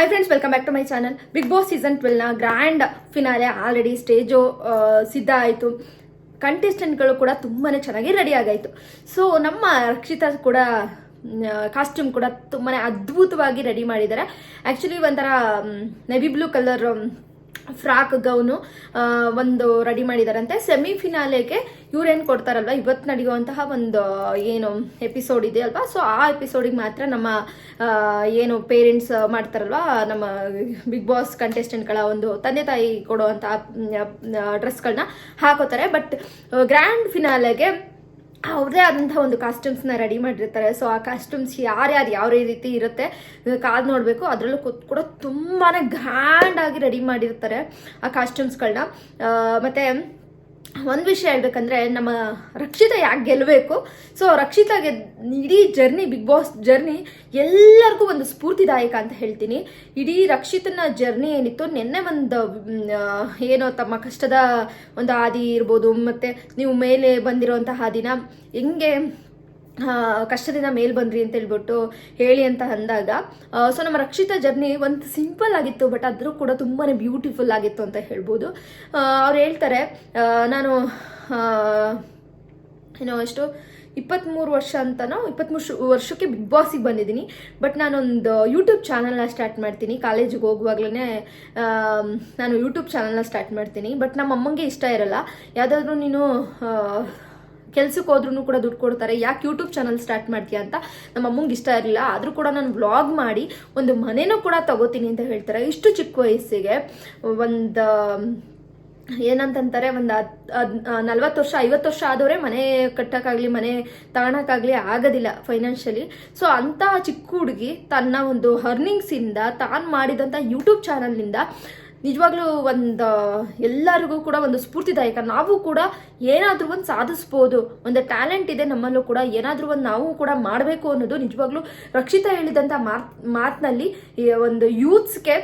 Hi friends welcome back to my channel Bigg Boss season ಟ್ವೆಲ್ನ grand finale already stage ಸಿದ್ಧ ಆಯಿತು. ಕಂಟೆಸ್ಟೆಂಟ್ಗಳು ಕೂಡ ತುಂಬಾ ಚೆನ್ನಾಗಿ ರೆಡಿ ಆಗಾಯಿತು ಸೊ ನಮ್ಮ ರಕ್ಷಿತಾ ಕೂಡ ಕಾಸ್ಟ್ಯೂಮ್ ಕೂಡ ತುಂಬಾ ಅದ್ಭುತವಾಗಿ ರೆಡಿ ಮಾಡಿದ್ದಾರೆ. ಆ್ಯಕ್ಚುಲಿ ಒಂಥರ navy blue colour frock gown ಒಂದು ರೆಡಿ ಮಾಡಿದಾರಂತೆ. ಸೆಮಿ ಫಿನಾಲೆಗೆ ಇವ್ರೇನು ಕೊಡ್ತಾರಲ್ವ? ಇವತ್ತು ನಡೆಯುವಂತಹ ಒಂದು, ಏನು ಎಪಿಸೋಡ್ ಇದೆ ಅಲ್ವಾ? ಸೊ ಆ ಎಪಿಸೋಡಿಗೆ ಮಾತ್ರ ನಮ್ಮ ಏನು ಪೇರೆಂಟ್ಸ್ ಮಾಡ್ತಾರಲ್ವಾ? ನಮ್ಮ ಬಿಗ್ ಬಾಸ್ ಕಂಟೆಸ್ಟೆಂಟ್ಗಳ ಒಂದು ತಂದೆ ತಾಯಿ ಕೊಡುವಂಥ ಡ್ರೆಸ್ಗಳನ್ನ ಹಾಕೋತಾರೆ. ಬಟ್ ಗ್ರ್ಯಾಂಡ್ ಫಿನಾಲೆಗೆ ಅವ್ರದೇ ಆದಂಥ ಒಂದು ಕಾಸ್ಟ್ಯೂಮ್ಸ್ನ ರೆಡಿ ಮಾಡಿರ್ತಾರೆ. ಸೊ ಆ ಕಾಸ್ಟ್ಯೂಮ್ಸ್ ಯಾರ್ಯಾರು ಯಾವ ರೀತಿ ಇರುತ್ತೆ ಕಾದು ನೋಡಬೇಕು. ಅದರಲ್ಲೂ ಕೂತ್ ಕೂಡ ತುಂಬಾ ಗ್ರ್ಯಾಂಡ್ ಆಗಿ ರೆಡಿ ಮಾಡಿರ್ತಾರೆ ಆ ಕಾಸ್ಟ್ಯೂಮ್ಸ್ಗಳನ್ನ ಮತ್ತು ಒಂದು ವಿಷಯ ಹೇಳ್ಬೇಕಂದ್ರೆ ನಮ್ಮ ರಕ್ಷಿತ ಯಾಕೆ ಗೆಲ್ಲಬೇಕು ಸೊ ರಕ್ಷಿತ ಇಡೀ ಜರ್ನಿ ಬಿಗ್ ಬಾಸ್ ಜರ್ನಿ ಎಲ್ಲರಿಗೂ ಒಂದು ಸ್ಫೂರ್ತಿದಾಯಕ ಅಂತ ಹೇಳ್ತೀನಿ. ಇಡೀ ರಕ್ಷಿತನ ಜರ್ನಿ ಏನಿತ್ತು, ನಿನ್ನೆ ಒಂದು ಏನು ತಮ್ಮ ಕಷ್ಟದ ಒಂದು ಹಾದಿ ಇರ್ಬೋದು, ಮತ್ತು ನೀವು ಮೇಲೆ ಬಂದಿರೋಂಥ ದಿನ ಹೆಂಗೆ ಕಷ್ಟದಿಂದ ಮೇಲ್ ಬಂದ್ರಿ ಅಂತ ಹೇಳ್ಬಿಟ್ಟು ಹೇಳಿ ಅಂತ ಅಂದಾಗ ಸೊ ನಮ್ಮ ರಕ್ಷಿತ ಜರ್ನಿ ಒಂದು ಸಿಂಪಲ್ ಆಗಿತ್ತು ಬಟ್ ಆದರೂ ಕೂಡ ತುಂಬಾ ಬ್ಯೂಟಿಫುಲ್ ಆಗಿತ್ತು ಅಂತ ಹೇಳ್ಬೋದು. ಅವ್ರು ಹೇಳ್ತಾರೆ ನಾನು ಏನೋ ಎಷ್ಟು ಇಪ್ಪತ್ತ್ಮೂರು ವರ್ಷ ಅಂತನೋ ಇಪ್ಪತ್ತ್ಮೂರು ವರ್ಷಕ್ಕೆ ಬಿಗ್ ಬಾಸಿಗೆ ಬಂದಿದ್ದೀನಿ. ಬಟ್ ನಾನೊಂದು ಯೂಟ್ಯೂಬ್ ಚಾನಲ್ನ ಸ್ಟಾರ್ಟ್ ಮಾಡ್ತೀನಿ. ಕಾಲೇಜಿಗೆ ಹೋಗುವಾಗ್ಲೇ ನಾನು ಯೂಟ್ಯೂಬ್ ಚಾನಲ್ನ ಸ್ಟಾರ್ಟ್ ಮಾಡ್ತೀನಿ. ಬಟ್ ನಮ್ಮ ಅಮ್ಮಂಗೆ ಇಷ್ಟ ಇರಲ್ಲ. ಯಾವುದಾದ್ರೂ ನೀನು ಕೆಲ್ಸಕ್ಕೆ ಹೋದ್ರೂ ಕೂಡ ದುಡ್ಡು ಕೊಡ್ತಾರೆ. ಯಾಕೆ ಯೂಟ್ಯೂಬ್ ಚಾನಲ್ ಸ್ಟಾರ್ಟ್ ಮಾಡ್ತೀಯ ಅಂತ ನಮ್ಮ ಅಮ್ಮಂಗೆ ಇಷ್ಟ ಇರಲಿಲ್ಲ. ಆದರೂ ಕೂಡ ನಾನು ವ್ಲಾಗ್ ಮಾಡಿ ಒಂದು ಮನೆನೂ ಕೂಡ ತಗೋತೀನಿ ಅಂತ ಹೇಳ್ತಾರೆ. ಇಷ್ಟು ಚಿಕ್ಕ ವಯಸ್ಸಿಗೆ ಒಂದು, ಏನಂತಂತಾರೆ, ಒಂದು ನಲ್ವತ್ತು ವರ್ಷ, ಐವತ್ತು ವರ್ಷ ಆದವರೇ ಮನೆ ಕಟ್ಟೋಕ್ಕಾಗಲಿ, ಮನೆ ತಗೊಳಕ್ಕಾಗ್ಲಿ ಆಗೋದಿಲ್ಲ ಫೈನಾನ್ಷಿಯಲಿ ಸೊ ಅಂತ ಚಿಕ್ಕ ಹುಡುಗಿ ತನ್ನ ಒಂದು ಅರ್ನಿಂಗ್ಸಿಂದ ತಾನು ಮಾಡಿದಂಥ ಯೂಟ್ಯೂಬ್ ಚಾನಲ್ನಿಂದ ನಿಜವಾಗ್ಲೂ ಒಂದು ಎಲ್ಲರಿಗೂ ಕೂಡ ಒಂದು ಸ್ಫೂರ್ತಿದಾಯಕ. ನಾವು ಕೂಡ ಏನಾದರೂ ಒಂದು ಸಾಧಿಸ್ಬೋದು. ಒಂದು ಟ್ಯಾಲೆಂಟ್ ಇದೆ ನಮ್ಮಲ್ಲೂ ಕೂಡ ಏನಾದರೂ ಒಂದು ನಾವು ಕೂಡ ಮಾಡಬೇಕು ಅನ್ನೋದು ನಿಜವಾಗ್ಲೂ ರಕ್ಷಿತಾ ಹೇಳಿದಂಥ ಮಾತ್, ಮಾತಿನಲ್ಲಿ ಒಂದು ಯೂತ್ಸ್ಗೆ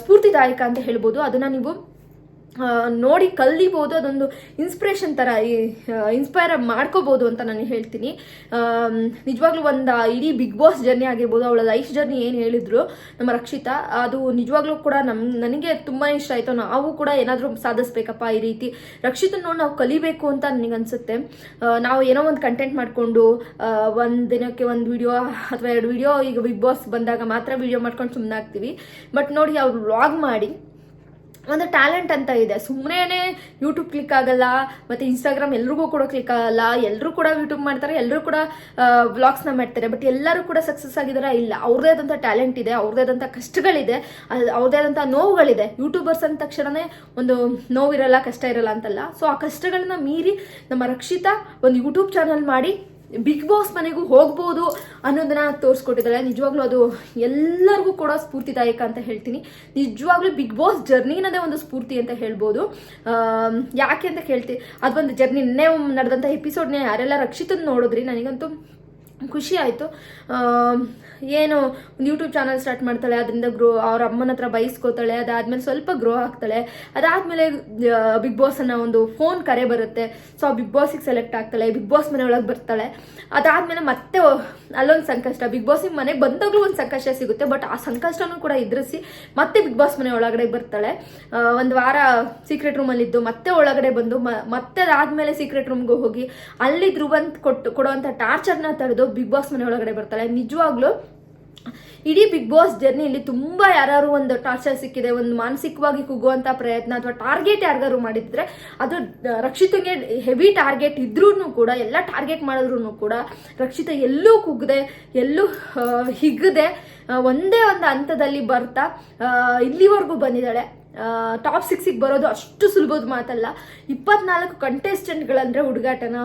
ಸ್ಫೂರ್ತಿದಾಯಕ ಅಂತ ಹೇಳ್ಬೋದು. ಅದನ್ನು ನೀವು ನೋಡಿ ಕಲಿಬೋದು, ಅದೊಂದು ಇನ್ಸ್ಪಿರೇಷನ್ ಥರ ಇನ್ಸ್ಪೈರ್ ಮಾಡ್ಕೋಬೋದು ಅಂತ ನಾನು ಹೇಳ್ತೀನಿ. ನಿಜವಾಗ್ಲೂ ಒಂದು ಇಡೀ ಬಿಗ್ ಬಾಸ್ ಜರ್ನಿ ಆಗಿರ್ಬೋದು, ಅವಳ ಲೈಫ್ ಜರ್ನಿ ಏನು ಹೇಳಿದ್ರು, ನಮ್ಮ ರಕ್ಷಿತಾ, ಅದು ನಿಜವಾಗ್ಲೂ ಕೂಡ ನಮ್ಮ ನನಗೆ ತುಂಬಾ ಇಷ್ಟ ಆಯಿತು. ನಾವು ಕೂಡ ಏನಾದರೂ ಸಾಧಿಸ್ಬೇಕಪ್ಪ ಈ ರೀತಿ. ರಕ್ಷಿತನ ನೋಡಿ ನಾವು ಕಲಿಬೇಕು ಅಂತ ನನಗೆ ಅನಿಸುತ್ತೆ. ನಾವು ಏನೋ ಒಂದು ಕಂಟೆಂಟ್ ಮಾಡಿಕೊಂಡು ಒಂದು ದಿನಕ್ಕೆ ಒಂದು ವಿಡಿಯೋ ಅಥವಾ ಎರಡು ವಿಡಿಯೋ ಈಗ ಬಿಗ್ ಬಾಸ್ ಬಂದಾಗ ಮಾತ್ರ ವಿಡಿಯೋ ಮಾಡ್ಕೊಂಡು ಸುಮ್ಮನೆ ಆಗ್ತೀವಿ ಬಟ್ ನೋಡಿ, ಅವ್ರು ವ್ಲಾಗ್ ಮಾಡಿ ಒಂದು ಟ್ಯಾಲೆಂಟ್ ಅಂತ ಇದೆ. ಸುಮ್ಮನೆ ಯೂಟ್ಯೂಬ್ ಕ್ಲಿಕ್ ಆಗಲ್ಲ, ಮತ್ತು ಇನ್ಸ್ಟಾಗ್ರಾಮ್ ಎಲ್ರಿಗೂ ಕೂಡ ಕ್ಲಿಕ್ ಆಗಲ್ಲ ಎಲ್ಲರೂ ಕೂಡ ಯೂಟ್ಯೂಬ್ ಮಾಡ್ತಾರೆ ಎಲ್ಲರೂ ಕೂಡ ವ್ಲಾಗ್ಸ್ನ ಮಾಡ್ತಾರೆ ಬಟ್ ಎಲ್ಲರೂ ಕೂಡ ಸಕ್ಸಸ್ ಆಗಿದಾರ ಇಲ್ಲ? ಅವ್ರದೇ ಆದಂಥ ಟ್ಯಾಲೆಂಟ್ ಇದೆ, ಅವ್ರದೇ ಆದಂಥ ಕಷ್ಟಗಳಿದೆ ಅವ್ರದೇ ಆದಂಥ ನೋವುಗಳಿದೆ. ಯೂಟ್ಯೂಬರ್ಸ್ ಅಂದ ತಕ್ಷಣನೇ ಒಂದು ನೋವಿರಲ್ಲ, ಕಷ್ಟ ಇರಲ್ಲ ಅಂತಲ್ಲ. ಸೊ ಆ ಕಷ್ಟಗಳನ್ನ ಮೀರಿ ನಮ್ಮ ರಕ್ಷಿತಾ ಒಂದು ಯೂಟ್ಯೂಬ್ ಚಾನಲ್ ಮಾಡಿ ಬಿಗ್ ಬಾಸ್ ಮನೆಗೂ ಹೋಗ್ಬೋದು ಅನ್ನೋದನ್ನ ತೋರಿಸ್ಕೊಟ್ಟಿದ್ದಾರೆ. ನಿಜವಾಗ್ಲೂ ಅದು ಎಲ್ಲರಿಗೂ ಕೂಡ ಸ್ಫೂರ್ತಿದಾಯಕ ಅಂತ ಹೇಳ್ತೀನಿ. ನಿಜವಾಗ್ಲೂ ಬಿಗ್ ಬಾಸ್ ಜರ್ನಿನದೇ ಒಂದು ಸ್ಫೂರ್ತಿ ಅಂತ ಹೇಳ್ಬೋದು. ಯಾಕೆ ಅಂತ ಕೇಳ್ತೀನಿ ಅದೊಂದು ಜರ್ನಿ ನಿನ್ನೆ ನಡೆದಂಥ ಎಪಿಸೋಡ್ನ ಯಾರೆಲ್ಲ ರಕ್ಷಿತನ ನೋಡಿದ್ರಿ, ನನಗಂತೂ ಖುಷಿ ಆಯಿತು. ಏನು ಯೂಟ್ಯೂಬ್ ಚಾನಲ್ ಸ್ಟಾರ್ಟ್ ಮಾಡ್ತಾಳೆ, ಅದರಿಂದ ಗ್ರೋ ಅವ್ರ ಅಮ್ಮನ ಹತ್ರ ಬಯಸ್ಕೋತಾಳೆ ಅದಾದ್ಮೇಲೆ ಸ್ವಲ್ಪ ಗ್ರೋ ಆಗ್ತಾಳೆ. ಅದಾದ್ಮೇಲೆ ಬಿಗ್ ಬಾಸ್ ಅನ್ನೋ ಒಂದು ಫೋನ್ ಕರೆ ಬರುತ್ತೆ. ಸೊ ಬಿಗ್ ಬಾಸಿಗೆ ಸೆಲೆಕ್ಟ್ ಆಗ್ತಾಳೆ ಬಿಗ್ ಬಾಸ್ ಮನೆ ಒಳಗೆ ಬರ್ತಾಳೆ. ಅದಾದ್ಮೇಲೆ ಮತ್ತೆ ಅಲ್ಲೊಂದು ಸಂಕಷ್ಟ. ಬಿಗ್ ಬಾಸಿಗೆ ಮನೆಗೆ ಬಂದಾಗಲೂ ಒಂದು ಸಂಕಷ್ಟ ಸಿಗುತ್ತೆ ಬಟ್ ಆ ಸಂಕಷ್ಟನೂ ಕೂಡ ಎದುರಿಸಿ ಮತ್ತೆ ಬಿಗ್ ಬಾಸ್ ಮನೆ ಒಳಗಡೆ ಬರ್ತಾಳೆ. ಒಂದು ವಾರ ಸೀಕ್ರೆಟ್ ರೂಮಲ್ಲಿದ್ದು ಮತ್ತೆ ಒಳಗಡೆ ಬಂದು ಮತ್ತೆ ಅದಾದ್ಮೇಲೆ ಸೀಕ್ರೆಟ್ ರೂಮ್ಗೆ ಹೋಗಿ ಅಲ್ಲಿ ಧ್ರುವಂತ ಕೊಟ್ಟು ಕೊಡುವಂಥ ಟಾರ್ಚರ್ನ ತಡೆದು ಬಿಗ್ ಬಾಸ್ ಮನೆ ಒಳಗಡೆ ಬರ್ತಾಳೆ. ನಿಜವಾಗ್ಲೂ ಇಡೀ ಬಿಗ್ ಬಾಸ್ ಜರ್ನಿಯಲ್ಲಿ ತುಂಬಾ ಯಾರು ಒಂದು ಟಾರ್ಚರ್ ಸಿಕ್ಕಿದೆ, ಒಂದು ಮಾನಸಿಕವಾಗಿ ಕುಗ್ಗುವಂತ ಪ್ರಯತ್ನ ಅಥವಾ ಟಾರ್ಗೆಟ್ ಯಾರಿಗಾರು ಮಾಡಿದ್ರೆ ಅದು ರಕ್ಷಿತಗೆ ಹೆವಿ ಟಾರ್ಗೆಟ್ ಇದ್ರೂ ಕೂಡ, ಎಲ್ಲ ಟಾರ್ಗೆಟ್ ಮಾಡಿದ್ರು ಕೂಡ ರಕ್ಷಿತ ಎಲ್ಲೂ ಕುಗ್ಗದೆ ಎಲ್ಲೂ ಹಿಗ್ಗದೆ ಒಂದೇ ಒಂದು ಹಂತದಲ್ಲಿ ಬರ್ತಾ ಇಲ್ಲಿವರೆಗೂ ಬಂದಿದ್ದಾಳೆ. ಟಾಪ್ ಸಿಕ್ಸಿಗೆ ಬರೋದು ಅಷ್ಟು ಸುಲಭದ ಮಾತಲ್ಲ. ಇಪ್ಪತ್ನಾಲ್ಕು ಕಂಟೆಸ್ಟೆಂಟ್ಗಳಂದ್ರೆ ಹುಡುಗಾಟನ.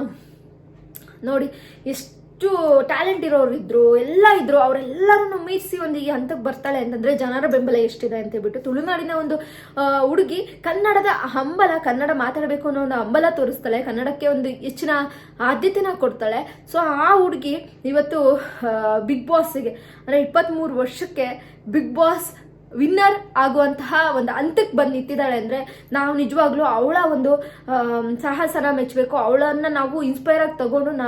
ನೋಡಿ, ಎಷ್ಟು ಟ್ಯಾಲೆಂಟ್ ಇರೋರು ಇದ್ರು, ಎಲ್ಲ ಇದ್ರು ಅವರೆಲ್ಲರನ್ನು ಮೀರಿಸಿ ಒಂದು ಈ ಹಂತಕ್ಕೆ ಬರ್ತಾಳೆ ಅಂತಂದ್ರೆ ಜನರ ಬೆಂಬಲ ಎಷ್ಟಿದೆ ಅಂತ ಹೇಳ್ಬಿಟ್ಟು ತುಳುನಾಡಿನ ಒಂದು ಹುಡುಗಿ ಕನ್ನಡದ ಹಂಬಲ, ಕನ್ನಡ ಮಾತಾಡಬೇಕು ಅನ್ನೋ ಒಂದು ಹಂಬಲ ತೋರಿಸ್ತಾಳೆ. ಕನ್ನಡಕ್ಕೆ ಒಂದು ಹೆಚ್ಚಿನ ಆದ್ಯತೆನ ಕೊಡ್ತಾಳೆ. ಸೊ ಆ ಹುಡುಗಿ ಇವತ್ತು ಬಿಗ್ ಬಾಸ್ಗೆ ಅಂದರೆ ಇಪ್ಪತ್ತ್ಮೂರು ವರ್ಷಕ್ಕೆ ಬಿಗ್ ಬಾಸ್ ವಿನ್ನರ್ ಆಗುವಂತಹ ಒಂದು ಹಂತಕ್ಕೆ ಬಂದು ನಿಂತಿದ್ದಾಳೆ ಅಂದರೆ ನಾವು ನಿಜವಾಗ್ಲೂ ಅವಳ ಒಂದು ಸಾಹಸನ ಮೆಚ್ಚಬೇಕು. ಅವಳನ್ನು ನಾವು ಇನ್ಸ್ಪೈರ್ ಆಗಿ ತಗೊಂಡು ನಾ,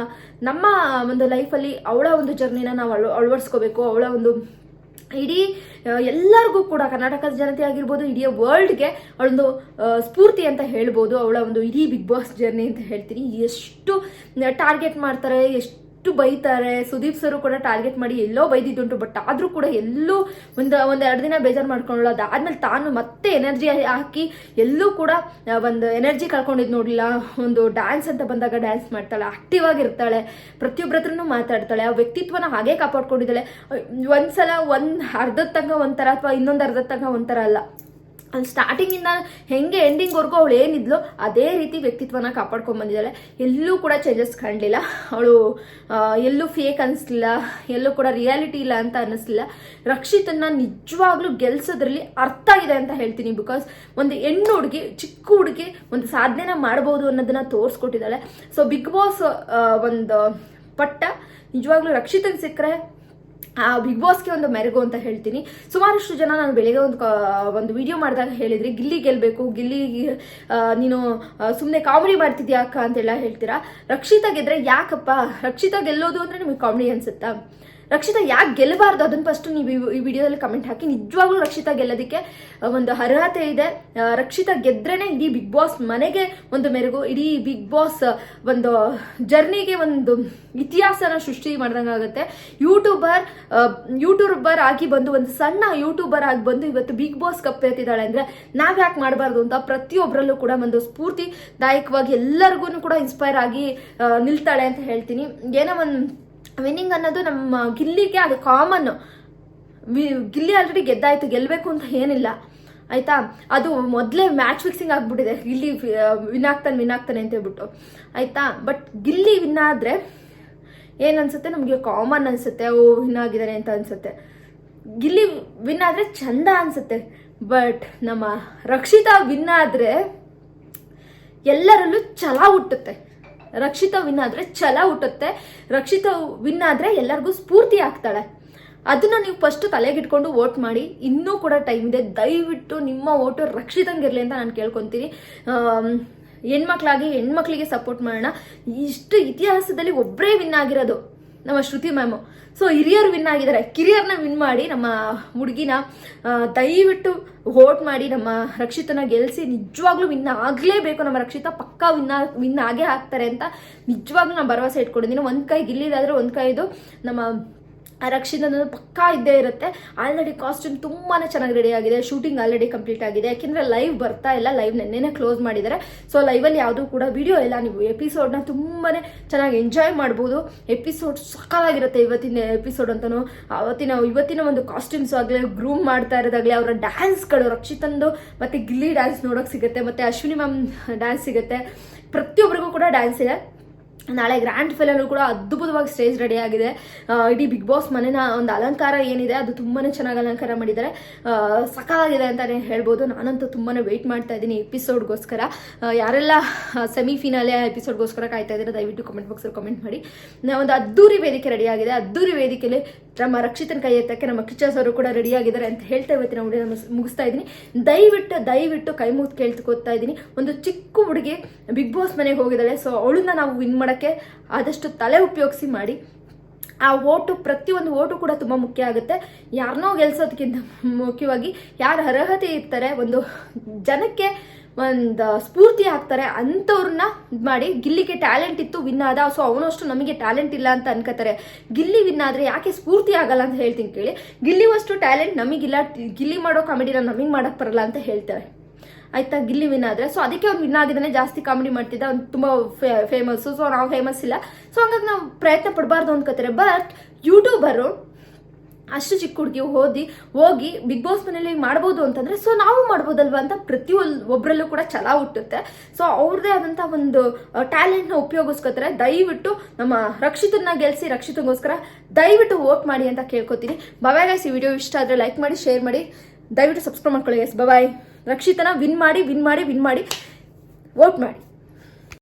ನಮ್ಮ ಒಂದು ಲೈಫಲ್ಲಿ ಅವಳ ಒಂದು ಜರ್ನಿನ ನಾವು ಅಳ, ಅಳವಡಿಸ್ಕೋಬೇಕು. ಅವಳ ಒಂದು ಇಡೀ ಎಲ್ಲರಿಗೂ ಕೂಡ ಕರ್ನಾಟಕದ ಜನತೆ ಆಗಿರ್ಬೋದು, ಇಡೀ ವರ್ಲ್ಡ್ಗೆ ಅವಳೊಂದು ಸ್ಫೂರ್ತಿ ಅಂತ ಹೇಳ್ಬೋದು. ಅವಳ ಒಂದು ಇಡೀ ಬಿಗ್ ಬಾಸ್ ಜರ್ನಿ ಅಂತ ಹೇಳ್ತೀನಿ. ಎಷ್ಟು ಟಾರ್ಗೆಟ್ ಮಾಡ್ತಾರೆ, ಎಷ್ಟು ಬೈತಾರೆ. ಸುದೀಪ್ ಸರ್ ಕೂಡ ಟಾರ್ಗೆಟ್ ಮಾಡಿ ಎಲ್ಲೋ ಬೈದಿದ್ದುಂಟು ಬಟ್ ಆದರೂ ಕೂಡ ಎಲ್ಲೂ ಒಂದು ಒಂದು ಎರಡು ದಿನ ಬೇಜಾರು ಮಾಡ್ಕೊಳ್ಳೋ ಆದ್ಮೇಲೆ ತಾನು ಮತ್ತೆ ಎನರ್ಜಿ ಹಾಕಿ ಎಲ್ಲೂ ಕೂಡ ಒಂದು ಎನರ್ಜಿ ಕಳ್ಕೊಂಡಿದ್ದು ನೋಡಿಲ್ಲ ಒಂದು ಡ್ಯಾನ್ಸ್ ಅಂತ ಬಂದಾಗ ಡ್ಯಾನ್ಸ್ ಮಾಡ್ತಾಳೆ ಆಕ್ಟಿವ್ ಆಗಿರ್ತಾಳೆ. ಪ್ರತಿಯೊಬ್ಬರ ಹತ್ರನೂ ಮಾತಾಡ್ತಾಳೆ. ಆ ವ್ಯಕ್ತಿತ್ವನ ಹಾಗೆ ಕಾಪಾಡ್ಕೊಂಡಿದ್ದಾಳೆ. ಒಂದ್ಸಲ ಒಂದು ಅರ್ಧದ ತನಕ ಒಂಥರ ಅಥವಾ ಇನ್ನೊಂದು ಅರ್ಧದ ತನಕ ಒಂಥರ ಅಲ್ಲ. ಸ್ಟಾರ್ಟಿಂಗಿಂದ ಹೆಂಗೆ ಎಂಡಿಂಗ್ವರೆಗೂ ಅವಳು ಏನಿದ್ಲು, ಅದೇ ರೀತಿ ವ್ಯಕ್ತಿತ್ವನ ಕಾಪಾಡ್ಕೊಂಡ್ ಬಂದಿದ್ದಾಳೆ. ಎಲ್ಲೂ ಕೂಡ ಚೇಂಜಸ್ ಕಾಣಲಿಲ್ಲ. ಅವಳು ಎಲ್ಲೂ ಫೇಕ್ ಅನಿಸ್ಲಿಲ್ಲ, ಎಲ್ಲೂ ಕೂಡ ರಿಯಾಲಿಟಿ ಇಲ್ಲ ಅಂತ ಅನ್ನಿಸ್ಲಿಲ್ಲ ರಕ್ಷಿತನ್ನ ನಿಜವಾಗ್ಲೂ ಗೆಲ್ಸೋದ್ರಲ್ಲಿ ಅರ್ಥ ಇದೆ ಅಂತ ಹೇಳ್ತೀನಿ ಬಿಕಾಸ್ ಒಂದು ಹೆಣ್ಣು ಹುಡುಗಿ, ಚಿಕ್ಕ ಹುಡುಗಿ ಒಂದು ಸಾಧನೆನ ಮಾಡ್ಬೋದು ಅನ್ನೋದನ್ನ ತೋರಿಸ್ಕೊಟ್ಟಿದ್ದಾಳೆ. ಸೊ ಬಿಗ್ ಬಾಸ್ ಒಂದು ಪಟ್ಟ ನಿಜವಾಗ್ಲೂ ರಕ್ಷಿತನ್ ಸಿಕ್ಕರೆ ಆ ಬಿಗ್ ಬಾಸ್ಗೆ ಒಂದು ಮೆರಗು ಅಂತ ಹೇಳ್ತೀನಿ. ಸುಮಾರಷ್ಟು ಜನ ನಾನು ಬೆಳಿಗ್ಗೆ ಒಂದು ಒಂದು ವಿಡಿಯೋ ಮಾಡಿದಾಗ ಹೇಳಿದ್ರಿ, ಗಿಲ್ಲಿ ಗೆಲ್ಬೇಕು, ಗಿಲ್ಲಿ ನೀನು ಸುಮ್ಮನೆ ಕಾಮಿಡಿ ಮಾಡ್ತಿದ್ಯಾ ಅಕ್ಕ? ಅಂತೆಲ್ಲ ಹೇಳ್ತೀರಾ. ರಕ್ಷಿತಾ ಗೆದ್ರೆ ಯಾಕಪ್ಪ? ರಕ್ಷಿತಾ ಗೆಲ್ಲೋದು ಅಂದ್ರೆ ನಿಮಗೆ ಕಾಮಿಡಿ ಅನ್ಸುತ್ತಾ? ರಕ್ಷಿತಾ ಯಾಕೆ ಗೆಲ್ಲಬಾರ್ದು? ಅದನ್ನ ಫಸ್ಟ್ ನೀವು ಈ- ವಿಡಿಯೋದಲ್ಲಿ ಕಮೆಂಟ್ ಹಾಕಿ. ನಿಜವಾಗ್ಲೂ ರಕ್ಷಿತಾ ಗೆಲ್ಲೋದಕ್ಕೆ ಒಂದು ಅರ್ಹತೆ ಇದೆ. ರಕ್ಷಿತಾ ಗೆದ್ರೇನೆ ಇಡೀ ಬಿಗ್ ಬಾಸ್ ಮನೆಗೆ ಒಂದು ಮೆರುಗು, ಇಡೀ ಬಿಗ್ ಬಾಸ್ ಒಂದು ಜರ್ನಿಗೆ ಒಂದು ಇತಿಹಾಸನ ಸೃಷ್ಟಿ ಮಾಡ್ದಂಗಾಗುತ್ತೆ ಯೂಟ್ಯೂಬರ್ ಯೂಟ್ಯೂಬರ್ ಆಗಿ ಬಂದು, ಒಂದು ಸಣ್ಣ ಯೂಟ್ಯೂಬರ್ ಆಗಿ ಬಂದು ಇವತ್ತು ಬಿಗ್ ಬಾಸ್ ಕಪ್ ಎತ್ತಿದ್ದಾಳೆ ಅಂದ್ರೆ ನಾವ್ ಯಾಕೆ ಮಾಡಬಾರ್ದು ಅಂತ ಪ್ರತಿಯೊಬ್ಬರಲ್ಲೂ ಕೂಡ ಒಂದು ಸ್ಫೂರ್ತಿದಾಯಕವಾಗಿ ಎಲ್ಲರಿಗೂ ಕೂಡ ಇನ್ಸ್ಪೈರ್ ಆಗಿ ನಿಲ್ತಾಳೆ ಅಂತ ಹೇಳ್ತೀನಿ. ಏನೋ ಒಂದು ವಿನ್ನಿಂಗ್ ಅನ್ನೋದು ನಮ್ಮ ಗಿಲ್ಲಿಗೆ ಅದು ಕಾಮನ್ ಗಿಲ್ಲಿ ಆಲ್ರೆಡಿ ಗೆದ್ದಾಯ್ತು ಗೆಲ್ಲಬೇಕು ಅಂತ ಏನಿಲ್ಲ. ಆಯ್ತಾ? ಅದು ಮೊದಲೇ ಮ್ಯಾಚ್ ಫಿಕ್ಸಿಂಗ್ ಆಗ್ಬಿಟ್ಟಿದೆ. ಗಿಲ್ಲಿ ವಿನ್ ಆಗ್ತಾನೆ ವಿನ್ ಆಗ್ತಾನೆ ಅಂತ ಹೇಳ್ಬಿಟ್ಟು. ಆಯ್ತಾ? ಬಟ್ ಗಿಲ್ಲಿ ವಿನ್ ಆದ್ರೆ ಏನ್ ಅನ್ಸುತ್ತೆ? ನಮಗೆ ಕಾಮನ್ ಅನ್ಸುತ್ತೆ. ಓ ವಿನ್ ಆಗಿದ್ದಾನೆ ಅಂತ ಅನ್ಸುತ್ತೆ. ಗಿಲ್ಲಿ ವಿನ್ ಆದ್ರೆ ಚಂದ ಅನ್ಸುತ್ತೆ. ಬಟ್ ನಮ್ಮ ರಕ್ಷಿತಾ ವಿನ್ ಆದ್ರೆ ಎಲ್ಲರಲ್ಲೂ ಛಲ ಹುಟ್ಟುತ್ತೆ. ರಕ್ಷಿತಾ ವಿನ್ ಆದ್ರೆ ಛಲ ಹುಟ್ಟುತ್ತೆ. ರಕ್ಷಿತ ವಿನ್ ಆದ್ರೆ ಎಲ್ಲರಿಗೂ ಸ್ಫೂರ್ತಿ ಆಗ್ತಾಳೆ. ಅದನ್ನ ನೀವು ಫಸ್ಟ್ ತಲೆಗಿಟ್ಕೊಂಡು ವೋಟ್ ಮಾಡಿ. ಇನ್ನೂ ಕೂಡ ಟೈಮ್ ಇದೆ. ದಯವಿಟ್ಟು ನಿಮ್ಮ ಓಟು ರಕ್ಷಿತಂಗಿರ್ಲಿ ಅಂತ ನಾನು ಕೇಳ್ಕೊತೀನಿ. ಹೆಣ್ಮಕ್ಳಾಗಿ ಹೆಣ್ಮಕ್ಳಿಗೆ ಸಪೋರ್ಟ್ ಮಾಡೋಣ. ಇಷ್ಟು ಇತಿಹಾಸದಲ್ಲಿ ಒಬ್ಬರೇ ವಿನ್ ಆಗಿರೋದು. ನಮ್ಮ ಶ್ರುತಿ ಮ್ಯಾಮು. ಸೊ ಹಿರಿಯರು ವಿನ್ ಆಗಿದ್ದಾರೆ. ಕಿರಿಯರ್ನ ವಿನ್ ಮಾಡಿ ನಮ್ಮ ಹುಡುಗಿನ ದಯವಿಟ್ಟು ವೋಟ್ ಮಾಡಿ ನಮ್ಮ ರಕ್ಷಿತನ ಗೆಲ್ಲಿಸಿ ನಿಜವಾಗ್ಲೂ ವಿನ್ ಆಗಲೇಬೇಕು. ನಮ್ಮ ರಕ್ಷಿತ ಪಕ್ಕಾ ವಿನ್ ವಿನ್ ಆಗೇ ಆಗ್ತಾರೆ ಅಂತ ನಿಜವಾಗ್ಲೂ ನಾನು ಭರವಸೆ ಇಟ್ಕೊಂಡಿದ್ದೀನಿ. ಒಂದು ಕೈ ಗಿಲ್ಲಿದಾದ್ರೆ ಒಂದು ಕೈದು ನಮ್ಮ ರಕ್ಷಿತನ ಪಕ್ಕಾ ಇದ್ದೇ ಇರುತ್ತೆ. ಆಲ್ರೆಡಿ ಕಾಸ್ಟ್ಯೂಮ್ ತುಂಬಾ ಚೆನ್ನಾಗಿ ರೆಡಿ ಆಗಿದೆ. ಶೂಟಿಂಗ್ ಆಲ್ರೆಡಿ ಕಂಪ್ಲೀಟ್ ಆಗಿದೆ. ಯಾಕೆಂದ್ರೆ ಲೈವ್ ಬರ್ತಾ ಇಲ್ಲ. ಲೈವ್ ನೆನ್ನೆನೆ ಕ್ಲೋಸ್ ಮಾಡಿದ್ದಾರೆ. ಸೊ ಲೈವಲ್ಲಿ ಯಾವುದೂ ಕೂಡ ವಿಡಿಯೋ ಇಲ್ಲ. ನೀವು ಎಪಿಸೋಡ್ನ ತುಂಬಾ ಚೆನ್ನಾಗಿ ಎಂಜಾಯ್ ಮಾಡ್ಬೋದು. ಎಪಿಸೋಡ್ ಸಕ್ಕಾಗಿರುತ್ತೆ ಇವತ್ತಿನ ಎಪಿಸೋಡ್ ಅಂತಲೂ ಅವತ್ತಿನ, ಇವತ್ತಿನ ಒಂದು ಕಾಸ್ಟ್ಯೂಮ್ಸ್ ಆಗಲಿ ಗ್ರೂಮ್ ಮಾಡ್ತಾ ಇರೋದಾಗಲಿ, ಅವರ ಡ್ಯಾನ್ಸ್ಗಳು ರಕ್ಷಿತಂದು ಮತ್ತೆ ಗಿಲ್ಲಿ ಡ್ಯಾನ್ಸ್ ನೋಡೋಕೆ ಸಿಗುತ್ತೆ. ಮತ್ತೆ ಅಶ್ವಿನಿ ಮ್ಯಾಮ್ ಡ್ಯಾನ್ಸ್ ಸಿಗುತ್ತೆ. ಪ್ರತಿಯೊಬ್ಬರಿಗೂ ಕೂಡ ಡ್ಯಾನ್ಸ್ ಇದೆ. ನಾಳೆ ಗ್ರ್ಯಾಂಡ್ ಫಿಲಲ್ಲೂ ಕೂಡ ಅದ್ಭುತವಾಗಿ ಸ್ಟೇಜ್ ರೆಡಿ ಆಗಿದೆ. ಇಡೀ ಬಿಗ್ ಬಾಸ್ ಮನೆನ ಒಂದು ಅಲಂಕಾರ ಏನಿದೆ, ಅದು ತುಂಬಾನೇ ಚೆನ್ನಾಗಿ ಅಲಂಕಾರ ಮಾಡಿದ್ದಾರೆ. ಸಕಾಲಾಗಿದೆ ಅಂತಾನೆ ಹೇಳ್ಬೋದು. ನಾನಂತೂ ತುಂಬಾನೇ ವೆಯ್ಟ್ ಮಾಡ್ತಾ ಇದ್ದೀನಿ ಎಪಿಸೋಡ್ಗೋಸ್ಕರ ಯಾರೆಲ್ಲ ಸೆಮಿ ಫಿನಾಲೆ ಎಪಿಸೋಡ್ಗೋಸ್ಕರ ಕಾಯ್ತಾ ಇದ್ದೀರಾ, ದಯವಿಟ್ಟು ಕಮೆಂಟ್ ಬಾಕ್ಸಲ್ಲಿ ಕಮೆಂಟ್ ಮಾಡಿ. ಒಂದು ಅದ್ದೂರಿ ವೇದಿಕೆ ರೆಡಿ ಆಗಿದೆ. ಅದ್ದೂರಿ ವೇದಿಕೆಯಲ್ಲಿ ನಮ್ಮ ರಕ್ಷಿತನ ಕೈ ಎತ್ತಕ್ಕೆ ನಮ್ಮ ಕಿಚ್ಚಸ್ ಅವರು ಕೂಡ ರೆಡಿ ಆಗಿದ್ದಾರೆ ಅಂತ ಹೇಳ್ತಾ ಇವತ್ತಿನ ವಿಡಿಯೋ ಮುಗಿಸ್ತಾ ಇದ್ದೀನಿ. ದಯವಿಟ್ಟು ದಯವಿಟ್ಟು ಕೈ ಮುಗಿದು ಕೇಳ್ಕೊತಾ ಇದ್ದೀನಿ. ಒಂದು ಚಿಕ್ಕ ಹುಡುಗಿ ಬಿಗ್ ಬಾಸ್ ಮನೆಗೆ ಹೋಗಿದ್ದಾಳೆ. ಸೊ ಅವಳನ್ನ ನಾವು ವಿನ್ ಮಾಡೋಕ್ಕೆ ಆದಷ್ಟು ತಲೆ ಉಪಯೋಗಿಸಿ ಮಾಡಿ. ಆ ಓಟು, ಪ್ರತಿಯೊಂದು ಓಟು ಕೂಡ ತುಂಬ ಮುಖ್ಯ ಆಗುತ್ತೆ. ಯಾರನ್ನೋ ಗೆಲ್ಸೋದಕ್ಕಿಂತ ಮುಖ್ಯವಾಗಿ ಯಾರು ಅರ್ಹತೆ ಇರ್ತಾರೆ, ಒಂದು ಜನಕ್ಕೆ ಒಂದು ಸ್ಫೂರ್ತಿ ಆಗ್ತಾರೆ ಅಂಥವ್ರನ್ನ ಇದ್ ಮಾಡಿ, ಗಿಲ್ಲಿಗೆ ಟ್ಯಾಲೆಂಟ್ ಇತ್ತು ವಿನ್ ಆದ ಸೊ ಅವನಷ್ಟು ನಮಗೆ ಟ್ಯಾಲೆಂಟ್ ಇಲ್ಲ ಅಂತ ಅನ್ಕೋತಾರೆ. ಗಿಲ್ಲಿ ವಿನ್ ಆದ್ರೆ ಯಾಕೆ ಸ್ಫೂರ್ತಿ ಆಗಲ್ಲ ಅಂತ ಹೇಳ್ತೀನಿ ಕೇಳಿ. ಗಿಲ್ಲಿವಷ್ಟು ಟ್ಯಾಲೆಂಟ್ ನಮಗಿಲ್ಲ, ಗಿಲ್ಲಿ ಮಾಡೋ ಕಾಮಿಡಿನ ನಮಗೆ ಮಾಡಕ್ ಬರಲ್ಲ ಅಂತ ಹೇಳ್ತಾರೆ. ಆಯ್ತಾ? ಗಿಲ್ಲಿ ವಿನ್ ಆದ್ರೆ ಸೊ ಅದಕ್ಕೆ ಅವ್ನು ವಿನ್ ಆಗಿದ್ದಾನೆ ಜಾಸ್ತಿ ಕಾಮಿಡಿ ಮಾಡ್ತಿದ್ದ, ಅವ್ನು ತುಂಬಾ ಫೇಮಸ್ ಸೊ ನಾವು ಫೇಮಸ್ ಇಲ್ಲ. ಸೊ ಹಂಗಾಗಿ ನಾವು ಪ್ರಯತ್ನ ಪಡಬಾರ್ದು ಅನ್ಕೋತಾರೆ ಬಟ್ ಯೂಟ್ಯೂಬರು ಅಷ್ಟು ಚಿಕ್ಕ ಹುಡುಗಿ ಓದಿ ಹೋಗಿ ಬಿಗ್ ಬಾಸ್ ಮನೇಲಿ ಮಾಡ್ಬೋದು ಅಂತಂದ್ರೆ ಸೊ ನಾವು ಮಾಡ್ಬೋದಲ್ವ ಅಂತ ಪ್ರತಿ ಒಬ್ಬರಲ್ಲೂ ಕೂಡ ಛಲ ಹುಟ್ಟುತ್ತೆ. ಸೊ ಅವ್ರದೇ ಆದಂತ ಒಂದು ಟ್ಯಾಲೆಂಟ್ನ ಉಪಯೋಗಿಸ್ಕೋತಾರೆ. ದಯವಿಟ್ಟು ನಮ್ಮ ರಕ್ಷಿತನ್ನ ಗೆಲ್ಸಿ ರಕ್ಷಿತಗೋಸ್ಕರ ದಯವಿಟ್ಟು ವೋಟ್ ಮಾಡಿ ಅಂತ ಕೇಳ್ಕೊತೀನಿ. ಬಾಯ್ ಗೈಸ್ ಈ ವಿಡಿಯೋ ಇಷ್ಟ ಆದ್ರೆ ಲೈಕ್ ಮಾಡಿ ಶೇರ್ ಮಾಡಿ. ದಯವಿಟ್ಟು ಸಬ್ಸ್ಕ್ರೈಬ್ ಮಾಡ್ಕೊಳ್ಳಿ ಎಸ್ ಬಾಯ್ ರಕ್ಷಿತನ ವಿನ್ ಮಾಡಿ ವಿನ್ ಮಾಡಿ ವಿನ್ ಮಾಡಿ. ವೋಟ್ ಮಾಡಿ.